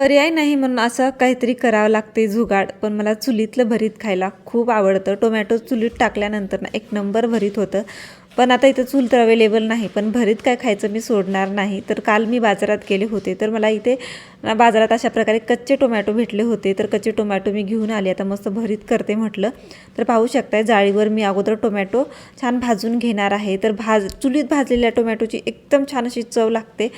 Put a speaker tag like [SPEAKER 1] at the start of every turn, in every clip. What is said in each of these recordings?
[SPEAKER 1] पर्याय नाही म्हणून असं काहीतरी करावं लागते जुगाड. पण मला चुलीतलं भरीत खायला खूप आवडतं. टोमॅटो चुलीत टाकल्यानंतर ना एक नंबर भरीत होतं. पण आता इथं चूल तर अवेलेबल नाही. पण भरीत काय खायचं मी सोडणार नाही. तर काल मी बाजारात गेले होते. तर मला इथे बाजारात अशा प्रकारे कच्चे टोमॅटो भेटले होते. तर कच्चे टोमॅटो मी घेऊन आले. आता मस्त भरीत करते म्हटलं. तर पाहू शकताय जाळीवर मी अगोदर टोमॅटो छान भाजून घेणार आहे. तर भाज चुलीत भाजलेल्या टोमॅटोची एकदम छान अशी चव लागते.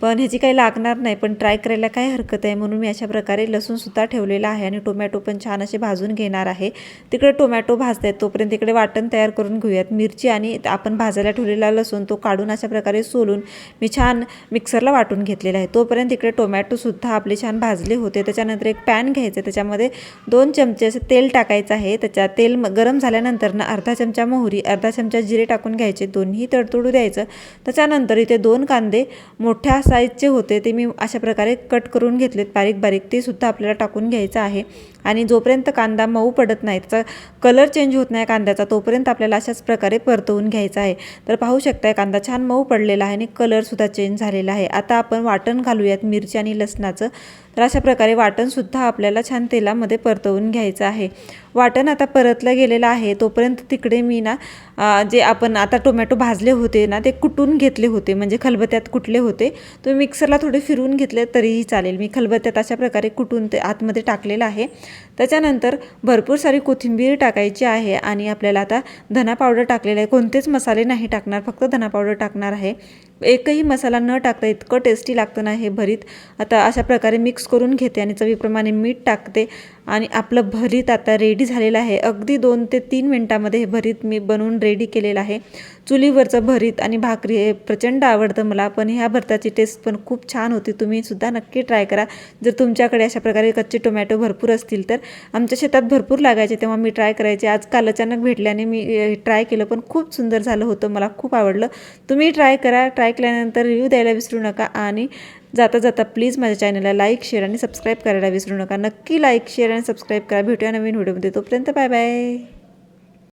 [SPEAKER 1] पण ह्याची काही लागणार नाही पण ट्राय करायला काय हरकत आहे? म्हणून मी अशा प्रकारे लसूणसुद्धा ठेवलेला आहे आणि टोमॅटो पण छान असे भाजून घेणार आहे. तिकडे टोमॅटो भाजत आहेत तोपर्यंत तिकडे वाटण तयार करून घेऊयात. मिरची आणि आपण भाजायला ठेवलेला लसूण तो काढून अशा प्रकारे सोलून मी छान मिक्सरला वाटून घेतलेला आहे. तोपर्यंत तिकडे टोमॅटोसुद्धा आपले छान भाजले होते. त्याच्यानंतर एक पॅन घ्यायचं त्याच्यामध्ये दोन चमचे असं तेल टाकायचं आहे. त्याच्या तेल गरम झाल्यानंतर ना अर्धा चमचा मोहरी अर्धा चमचा जिरे टाकून घ्यायचे. दोन्ही तडतडू द्यायचं. त्याच्यानंतर इथे दोन कांदे मोठ्या साईजचे होते ते मी अशा प्रकारे कट करून घेतलेत. बारीक बारीक ते सुद्धा आपल्याला टाकून घ्यायचं आहे. आणि जोपर्यंत कांदा मऊ पडत नाही त्याचा कलर चेंज होत नाही कांद्याचा तोपर्यंत आपल्याला अशाच प्रकारे परतवून घ्यायचा आहे. तर पाहू शकताय कांदा छान मऊ पडलेला आहे आणि कलरसुद्धा चेंज झालेला आहे. आता आपण वाटण घालूयात मिरची आणि लसणाचं. तर अशा प्रकारे वाटणसुद्धा आपल्याला छान तेलामध्ये परतवून घ्यायचं आहे. वाटण आता परतलं गेलेलं आहे तोपर्यंत तिकडे मी ना जे आपण आता टोमॅटो भाजले होते ना ते कुटून घेतले होते. म्हणजे खलबत्यात कुटले होते. तुम्ही मिक्सरला थोडे फिरवून घेतले तरीही चालेल. मी खलबत्त्यात अशा प्रकारे कुटून ते आतमध्ये टाकलेलं आहे. त्याच्यानंतर भरपूर सारी कोथिंबीर टाकायची आहे आणि आपल्याला आता धना पावडर टाकलेलं आहे. कोणतेच मसाले नाही टाकणार फक्त धना पावडर टाकणार आहे. एकही मसाला न टाकता इतकं टेस्टी लागतं ना हे भरीत. आता अशा प्रकारे मिक्स करून घेते आणि चवीप्रमाणे मीठ टाकते आणि आपलं भरीत आता रेडी झालेलं आहे. अगदी दोन ते तीन मिनटामध्ये हे भरीत मी बनवून रेडी केलेलं आहे. चुलीवरचं भरीत आणि भाकरी हे प्रचंड आवडतं मला पण ह्या भरताची टेस्ट पण खूप छान होती. तुम्ही सुद्धा नक्की ट्राय करा. जर तुमच्याकडे अशा प्रकारे कच्चे टोमॅटो भरपूर असतील तर आमच्या शेतात भरपूर लागायचे तेव्हा मी ट्राय करायचे. आज काल अचानक भेटल्याने मी ट्राय केलं पण खूप सुंदर झालं होतं मला खूप आवडलं. तुम्ही ट्राय करा ट्राय केल्यानंतर रिव्ह्यू द्यायला विसरू नका आणि जाता जाता प्लीज माझ्या चॅनलला लाईक शेअर आणि सबस्क्राईब करायला विसरू नका. नक्की लाईक शेअर आणि सबस्क्राईब करा. भेटूया नवीन व्हिडिओमध्ये तोपर्यंत बाय बाय